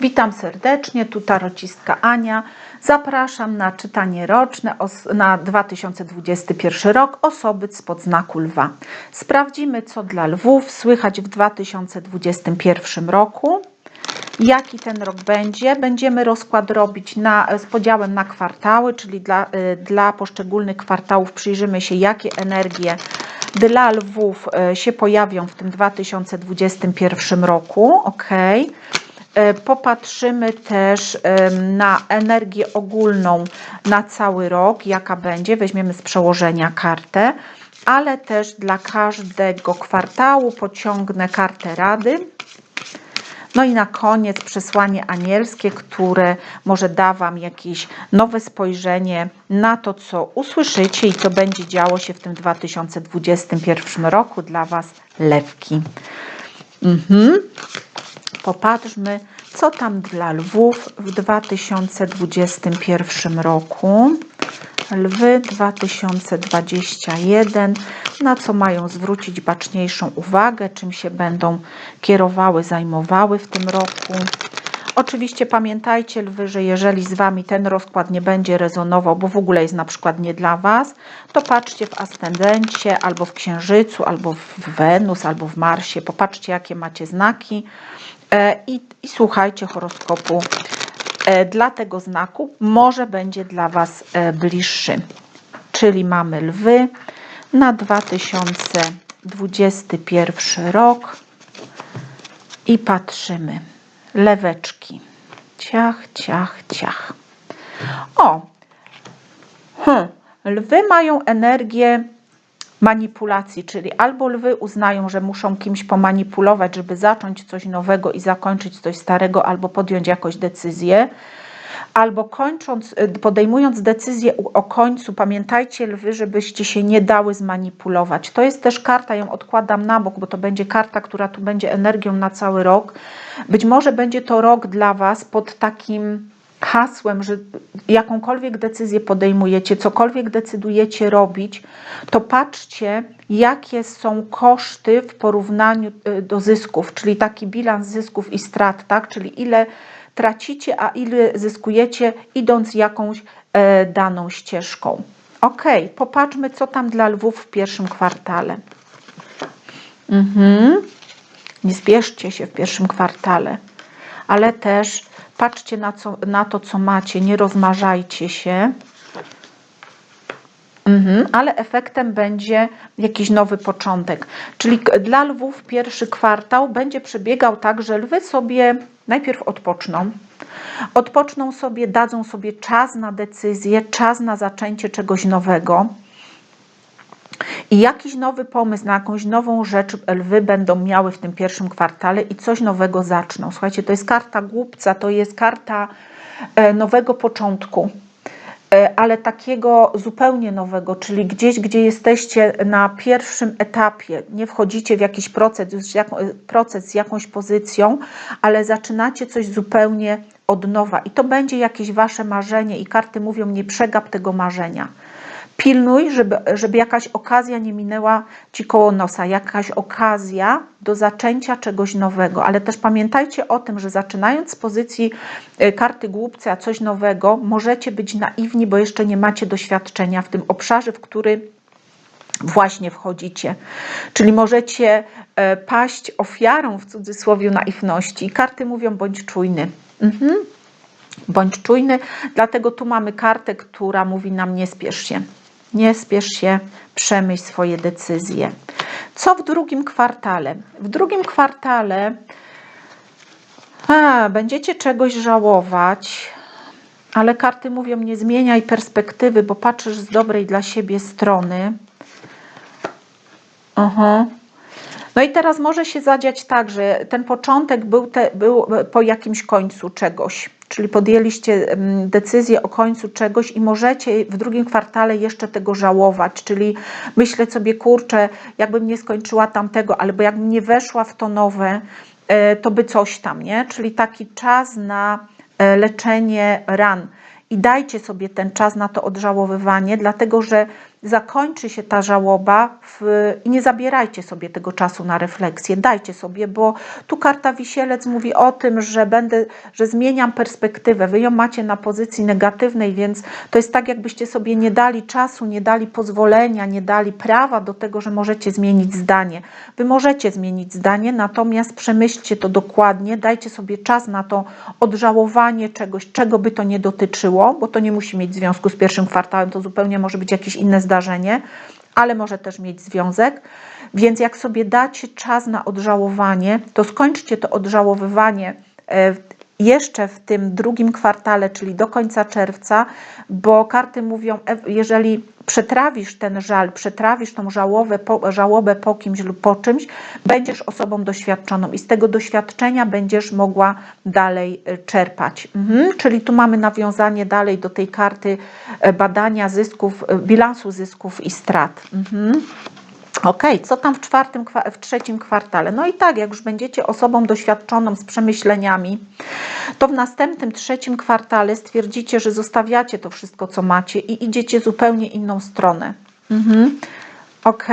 Witam serdecznie, tu tarocistka Ania. Zapraszam na czytanie roczne na 2021 rok osoby spod znaku lwa. Sprawdzimy, co dla lwów słychać w 2021 roku. Jaki ten rok będzie? Będziemy rozkład robić na, z podziałem na kwartały, czyli dla, y, dla poszczególnych kwartałów przyjrzymy się, jakie energie dla lwów y, się pojawią w tym 2021 roku. Ok. E, Popatrzymy też na energię ogólną na cały rok, jaka będzie. Weźmiemy z przełożenia kartę, ale też dla każdego kwartału pociągnę kartę Rady. No i na koniec przesłanie anielskie, które może da Wam jakieś nowe spojrzenie na to, co usłyszycie i co będzie działo się w tym 2021 roku dla Was, lewki. Mhm. Popatrzmy, co tam dla lwów w 2021 roku. Lwy 2021, na co mają zwrócić baczniejszą uwagę, czym się będą kierowały, zajmowały w tym roku. Oczywiście pamiętajcie, lwy, że jeżeli z Wami ten rozkład nie będzie rezonował, bo w ogóle jest na przykład nie dla Was, to patrzcie w ascendencie, albo w księżycu, albo w Wenus, albo w Marsie. Popatrzcie, jakie macie znaki i, i słuchajcie horoskopu e, dla tego znaku. Może będzie dla Was e, bliższy. Czyli mamy lwy na 2021 rok i patrzymy. Leweczki. Ciach, ciach, ciach. O! Hmm. Lwy mają energię manipulacji, czyli albo lwy uznają, że muszą kimś pomanipulować, żeby zacząć coś nowego i zakończyć coś starego, albo podjąć jakąś decyzję, albo kończąc, y, podejmując decyzję o końcu, pamiętajcie lwy, żebyście się nie dały zmanipulować. To jest też karta, ją odkładam na bok, bo to będzie karta, która tu będzie energią na cały rok. Być może będzie to rok dla Was pod takim hasłem, że jakąkolwiek decyzję podejmujecie, cokolwiek decydujecie robić, to patrzcie, jakie są koszty w porównaniu y, do zysków, czyli taki bilans zysków i strat, tak? Czyli ile tracicie, a ile zyskujecie, idąc jakąś e, daną ścieżką. Ok, popatrzmy, co tam dla lwów w pierwszym kwartale. Mhm. Nie spieszcie się w pierwszym kwartale, ale też patrzcie na, co, na to, co macie, nie rozmarzajcie się. Mhm, ale efektem będzie jakiś nowy początek. Czyli dla lwów pierwszy kwartał będzie przebiegał tak, że lwy sobie najpierw odpoczną. Odpoczną sobie, dadzą sobie czas na decyzję, czas na zaczęcie czegoś nowego. I jakiś nowy pomysł na jakąś nową rzecz lwy będą miały w tym pierwszym kwartale i coś nowego zaczną. Słuchajcie, to jest karta głupca, to jest karta e, nowego początku, e, ale takiego zupełnie nowego, czyli gdzieś, gdzie jesteście na pierwszym etapie, nie wchodzicie w jakiś proces, jaką- proces z jakąś pozycją, ale zaczynacie coś zupełnie od nowa i to będzie jakieś wasze marzenie i karty mówią nie przegap tego marzenia. Pilnuj, żeby, żeby jakaś okazja nie minęła ci koło nosa, jakaś okazja do zaczęcia czegoś nowego, ale też pamiętajcie o tym, że zaczynając z pozycji y, karty głupca coś nowego, możecie być naiwni, bo jeszcze nie macie doświadczenia w tym obszarze, w który właśnie wchodzicie. Czyli możecie e, paść ofiarą w cudzysłowie naiwności. Karty mówią bądź czujny. Mhm. Bądź czujny, dlatego tu mamy kartę, która mówi nam nie spiesz się. Nie spiesz się, przemyśl swoje decyzje. Co w drugim kwartale? W drugim kwartale a, będziecie czegoś żałować, ale karty mówią nie zmieniaj perspektywy, bo patrzysz z dobrej dla siebie strony. Aha. No i teraz może się zadziać tak, że ten początek był, te, był po jakimś końcu czegoś, czyli podjęliście decyzję o końcu czegoś i możecie w drugim kwartale jeszcze tego żałować, czyli myśleć sobie, kurczę, jakbym nie skończyła tamtego, albo jakbym nie weszła w to nowe, e, to by coś tam, nie? Czyli taki czas na e, leczenie ran i dajcie sobie ten czas na to odżałowywanie, dlatego że zakończy się ta żałoba w, i nie zabierajcie sobie tego czasu na refleksję, dajcie sobie, bo tu karta wisielec mówi o tym, że będę, że zmieniam perspektywę. Wy ją macie na pozycji negatywnej, więc to jest tak, jakbyście sobie nie dali czasu, nie dali pozwolenia, nie dali prawa do tego, że możecie zmienić zdanie. Wy możecie zmienić zdanie, natomiast przemyślcie to dokładnie, dajcie sobie czas na to odżałowanie czegoś, czego by to nie dotyczyło, bo to nie musi mieć związku z pierwszym kwartałem, to zupełnie może być jakieś inne zdarzenie, ale może też mieć związek. Więc jak sobie dacie czas na odżałowanie, to skończcie to odżałowywanie e, jeszcze w tym drugim kwartale, czyli do końca czerwca, bo karty mówią, e, jeżeli przetrawisz ten żal, przetrawisz tą żałobę po, żałobę po kimś lub po czymś, będziesz osobą doświadczoną i z tego doświadczenia będziesz mogła dalej e, czerpać. Mhm. Czyli tu mamy nawiązanie dalej do tej karty e, badania zysków, bilansu zysków i strat. Mhm. Ok, co tam w czwartym, w trzecim kwartale? No i tak, jak już będziecie osobą doświadczoną z przemyśleniami, to w następnym trzecim kwartale stwierdzicie, że zostawiacie to wszystko, co macie i idziecie zupełnie inną stronę. Mhm. Ok,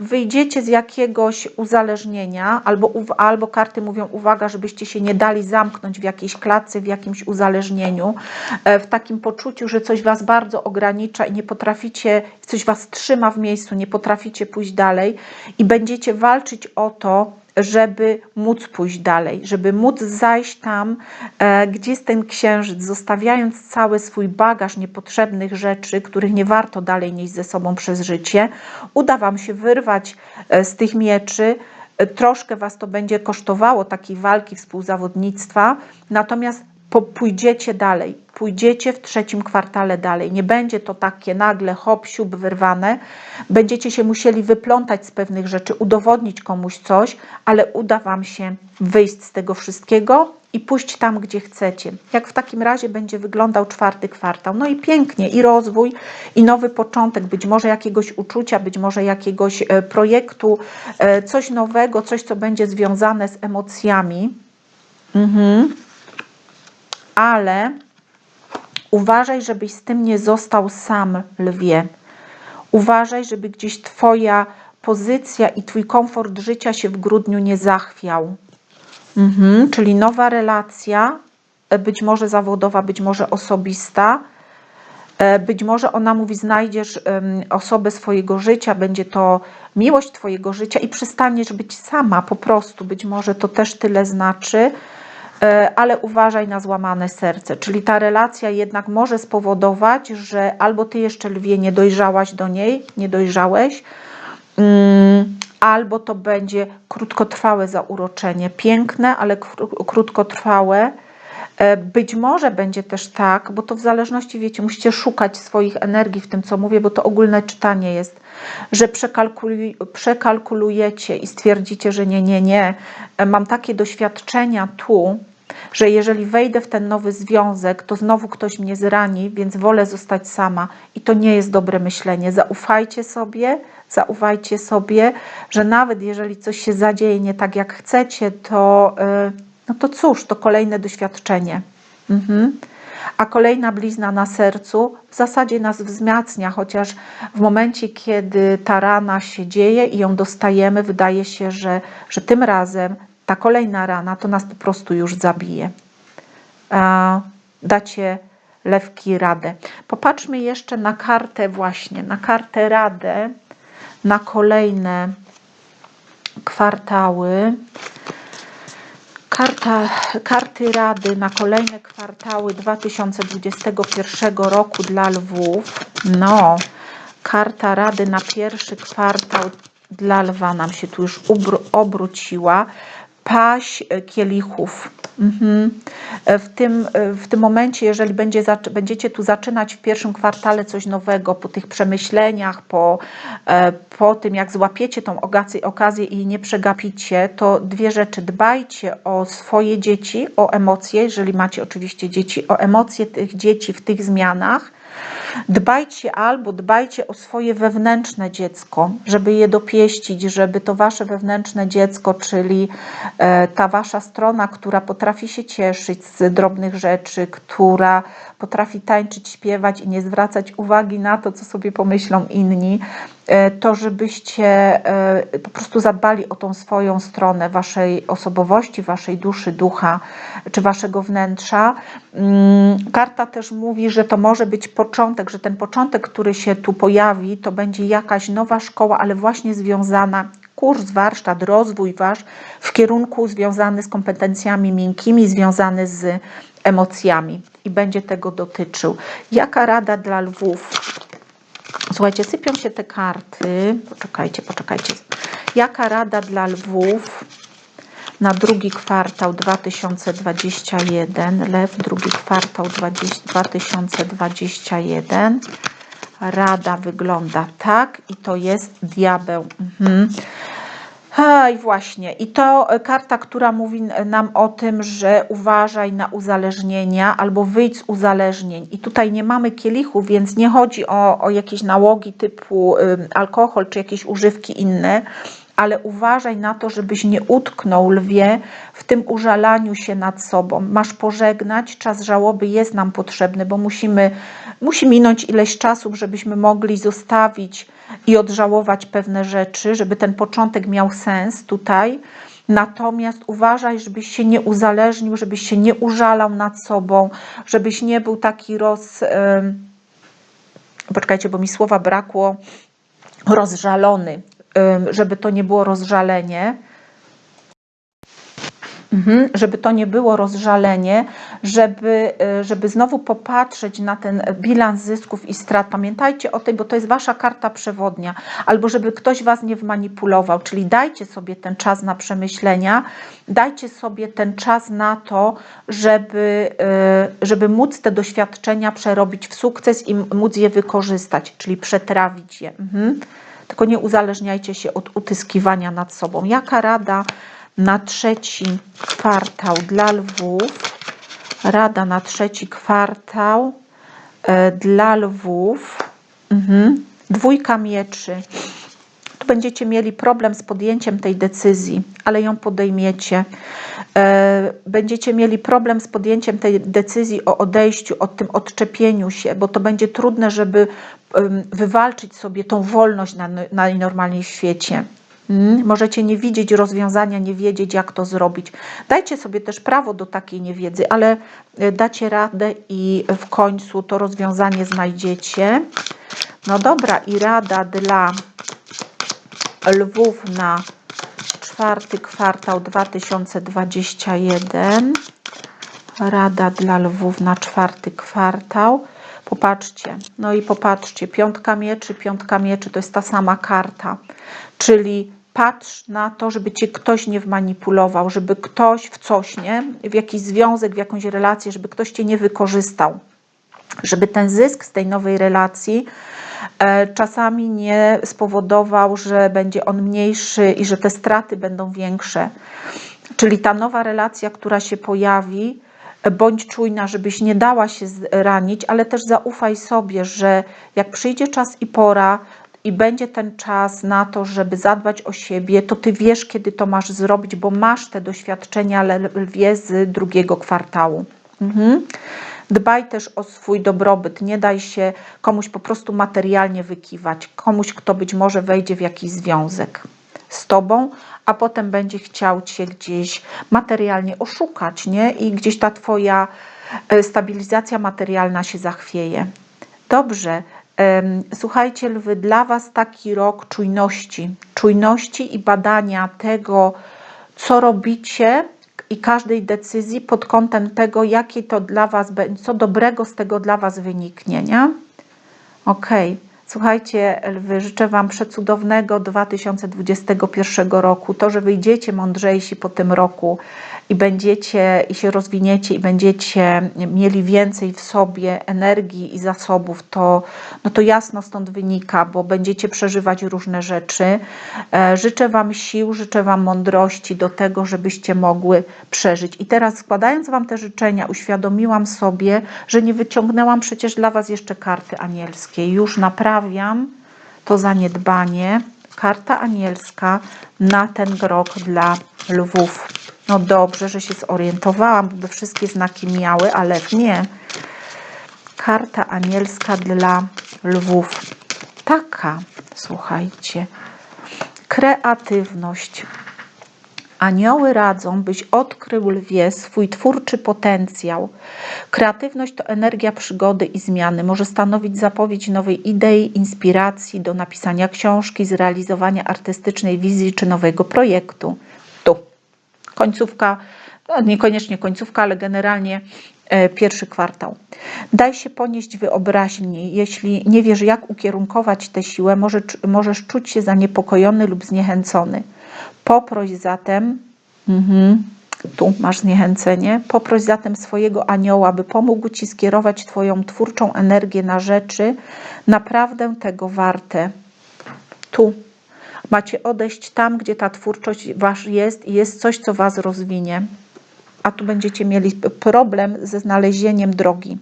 wyjdziecie z jakiegoś uzależnienia, albo, albo karty mówią, uwaga, żebyście się nie dali zamknąć w jakiejś klatce, w jakimś uzależnieniu, e, w takim poczuciu, że coś was bardzo ogranicza i nie potraficie, coś was trzyma w miejscu, nie potraficie pójść dalej i będziecie walczyć o to, żeby móc pójść dalej, żeby móc zajść tam, e, gdzie jest ten księżyc, zostawiając cały swój bagaż niepotrzebnych rzeczy, których nie warto dalej nieść ze sobą przez życie. Uda Wam się wyrwać e, z tych mieczy. E, Troszkę Was to będzie kosztowało takiej walki, współzawodnictwa, natomiast pójdziecie dalej, pójdziecie w trzecim kwartale dalej. Nie będzie to takie nagle hop, siup, wyrwane. Będziecie się musieli wyplątać z pewnych rzeczy, udowodnić komuś coś, ale uda Wam się wyjść z tego wszystkiego i pójść tam, gdzie chcecie. Jak w takim razie będzie wyglądał czwarty kwartał? No i pięknie, i rozwój, i nowy początek, być może jakiegoś uczucia, być może jakiegoś e, projektu, e, coś nowego, coś, co będzie związane z emocjami. Mhm ale uważaj, żebyś z tym nie został sam, lwie. Uważaj, żeby gdzieś Twoja pozycja i Twój komfort życia się w grudniu nie zachwiał. Mhm, czyli nowa relacja, e, być może zawodowa, być może osobista. E, Być może ona mówi, znajdziesz osobę swojego życia, będzie to miłość Twojego życia i przestaniesz być sama po prostu. Być może to też tyle znaczy, ale uważaj na złamane serce. Czyli ta relacja jednak może spowodować, że albo Ty jeszcze lwie nie dojrzałaś do niej, nie dojrzałeś, mm, albo to będzie krótkotrwałe zauroczenie. Piękne, ale kró- krótkotrwałe. E, Być może będzie też tak, bo to w zależności, wiecie, musicie szukać swoich energii w tym, co mówię, bo to ogólne czytanie jest, że przekalkuluj, przekalkulujecie i stwierdzicie, że nie, nie, nie. E, Mam takie doświadczenia tu, że jeżeli wejdę w ten nowy związek, to znowu ktoś mnie zrani, więc wolę zostać sama. I to nie jest dobre myślenie. Zaufajcie sobie, zaufajcie sobie, że nawet jeżeli coś się zadzieje nie tak jak chcecie, to, yy, no to cóż, to kolejne doświadczenie. Mhm. A kolejna blizna na sercu w zasadzie nas wzmacnia, chociaż w momencie, kiedy ta rana się dzieje i ją dostajemy, wydaje się, że, że tym razem ta kolejna rana to nas po prostu już zabije. Dacie lewki radę. Popatrzmy jeszcze na kartę właśnie, na kartę radę, na kolejne kwartały. Karta, karty rady na kolejne kwartały 2021 roku dla lwów. No, karta rady na pierwszy kwartał dla lwa nam się tu już obróciła. Paść e, kielichów. Mhm. E, W, tym, e, w tym momencie, jeżeli będzie, będziecie tu zaczynać w pierwszym kwartale coś nowego, po tych przemyśleniach, po, po tym, jak złapiecie tą okazję i nie przegapicie, to dwie rzeczy. Dbajcie o swoje dzieci, o emocje, jeżeli macie oczywiście dzieci, o emocje tych dzieci w tych zmianach. Dbajcie albo dbajcie o swoje wewnętrzne dziecko, żeby je dopieścić, żeby to wasze wewnętrzne dziecko, czyli e, ta wasza strona, która potrafi się cieszyć z drobnych rzeczy, która potrafi tańczyć, śpiewać i nie zwracać uwagi na to, co sobie pomyślą inni, to żebyście e, po prostu zadbali o tą swoją stronę waszej osobowości, waszej duszy, ducha czy waszego wnętrza. Mm, Karta też mówi, że to może być początek, że ten początek, który się tu pojawi, to będzie jakaś nowa szkoła, ale właśnie związana kurs, warsztat, rozwój wasz w kierunku związany z kompetencjami miękkimi, związany z emocjami i będzie tego dotyczył. Jaka rada dla lwów? Słuchajcie, sypią się te karty. Poczekajcie, poczekajcie. Jaka rada dla lwów na drugi kwartał 2021? Lew, drugi kwartał 20, 2021. Rada wygląda tak i to jest diabeł. Mhm. I właśnie, i to e, karta, która mówi nam o tym, że uważaj na uzależnienia albo wyjdź z uzależnień. I tutaj nie mamy kielichów, więc nie chodzi o, o jakieś nałogi typu ym, alkohol czy jakieś używki inne, ale uważaj na to, żebyś nie utknął lwie w tym użalaniu się nad sobą. Masz pożegnać, czas żałoby jest nam potrzebny, bo musimy, musi minąć ileś czasu, żebyśmy mogli zostawić i odżałować pewne rzeczy, żeby ten początek miał sens tutaj. Natomiast uważaj, żebyś się nie uzależnił, żebyś się nie użalał nad sobą, żebyś nie był taki roz. Poczekajcie, bo mi słowa brakło. Rozżalony, żeby to nie było rozżalenie. Mhm, żeby to nie było rozżalenie, żeby, żeby znowu popatrzeć na ten bilans zysków i strat. Pamiętajcie o tym, bo to jest wasza karta przewodnia, albo żeby ktoś was nie wmanipulował, czyli dajcie sobie ten czas na przemyślenia, dajcie sobie ten czas na to, żeby, y, żeby móc te doświadczenia przerobić w sukces i móc je wykorzystać, czyli przetrawić je. Mhm. Tylko nie uzależniajcie się od utyskiwania nad sobą. Jaka rada? na trzeci kwartał dla lwów. Rada na trzeci kwartał e, dla lwów. Mhm. Dwójka mieczy. Tu będziecie mieli problem z podjęciem tej decyzji, ale ją podejmiecie. E, będziecie mieli problem z podjęciem tej decyzji o odejściu, o tym odczepieniu się, bo to będzie trudne, żeby wywalczyć sobie tą wolność na najnormalniej świecie. Mm, możecie nie widzieć rozwiązania, nie wiedzieć, jak to zrobić. Dajcie sobie też prawo do takiej niewiedzy, ale e, dacie radę i w końcu to rozwiązanie znajdziecie. No dobra, i rada dla lwów na czwarty kwartał 2021. Rada dla lwów na czwarty kwartał. Popatrzcie, no i popatrzcie, piątka mieczy, piątka mieczy to jest ta sama karta, czyli patrz na to, żeby cię ktoś nie wmanipulował, żeby ktoś w coś, nie? W jakiś związek, w jakąś relację, żeby ktoś cię nie wykorzystał. Żeby ten zysk z tej nowej relacji czasami nie spowodował, że będzie on mniejszy i że te straty będą większe. Czyli ta nowa relacja, która się pojawi, bądź czujna, żebyś nie dała się zranić, ale też zaufaj sobie, że jak przyjdzie czas i pora, i będzie ten czas na to, żeby zadbać o siebie, to ty wiesz, kiedy to masz zrobić, bo masz te doświadczenia lwie z drugiego kwartału. Mhm. Dbaj też o swój dobrobyt, nie daj się komuś po prostu materialnie wykiwać, komuś, kto być może wejdzie w jakiś związek z tobą, a potem będzie chciał cię gdzieś materialnie oszukać, nie? I gdzieś ta twoja e, stabilizacja materialna się zachwieje. Dobrze, Słuchajcie, lwy, dla Was taki rok czujności, czujności i badania tego, co robicie i każdej decyzji pod kątem tego, jakie to dla Was będzie, co dobrego z tego dla Was wyniknie, nie? Ok, Słuchajcie, lwy, życzę Wam przecudownego 2021 roku. To, że wyjdziecie mądrzejsi po tym roku i będziecie i się rozwiniecie i będziecie mieli więcej w sobie energii i zasobów, to, no to jasno stąd wynika, bo będziecie przeżywać różne rzeczy. E, Życzę Wam sił, życzę Wam mądrości do tego, żebyście mogły przeżyć. I teraz składając Wam te życzenia, uświadomiłam sobie, że nie wyciągnęłam przecież dla Was jeszcze karty anielskiej. Już naprawiam to zaniedbanie. Karta anielska na ten rok dla lwów. No dobrze, że się zorientowałam, by wszystkie znaki miały, ale nie. Karta anielska dla lwów. Taka, słuchajcie. Kreatywność. Anioły radzą, byś odkrył lwie swój twórczy potencjał. Kreatywność to energia przygody i zmiany. Może stanowić zapowiedź nowej idei, inspiracji do napisania książki, zrealizowania artystycznej wizji czy nowego projektu. Tu końcówka, no niekoniecznie końcówka, ale generalnie e, pierwszy kwartał. Daj się ponieść wyobraźni. Jeśli nie wiesz, jak ukierunkować tę siłę, może, możesz czuć się zaniepokojony lub zniechęcony. Poproś zatem, mhm, tu masz zniechęcenie, poproś zatem swojego anioła, by pomógł ci skierować Twoją twórczą energię na rzeczy naprawdę tego warte. Tu macie odejść tam, gdzie ta twórczość wasz jest i jest coś, co was rozwinie. A tu będziecie mieli problem ze znalezieniem drogi.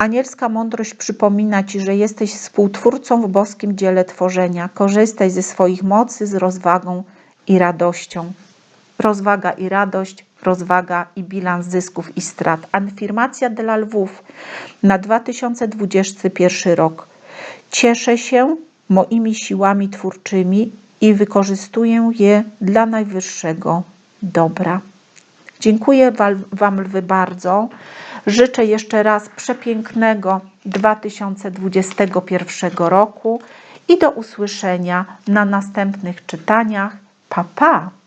Anielska mądrość przypomina ci, że jesteś współtwórcą w boskim dziele tworzenia. Korzystaj ze swoich mocy z rozwagą i radością. Rozwaga i radość, rozwaga i bilans zysków i strat. Afirmacja dla lwów na 2021 rok. Cieszę się moimi siłami twórczymi i wykorzystuję je dla najwyższego dobra. Dziękuję Wam lwy bardzo. Życzę jeszcze raz przepięknego 2021 roku i do usłyszenia na następnych czytaniach. Pa, pa!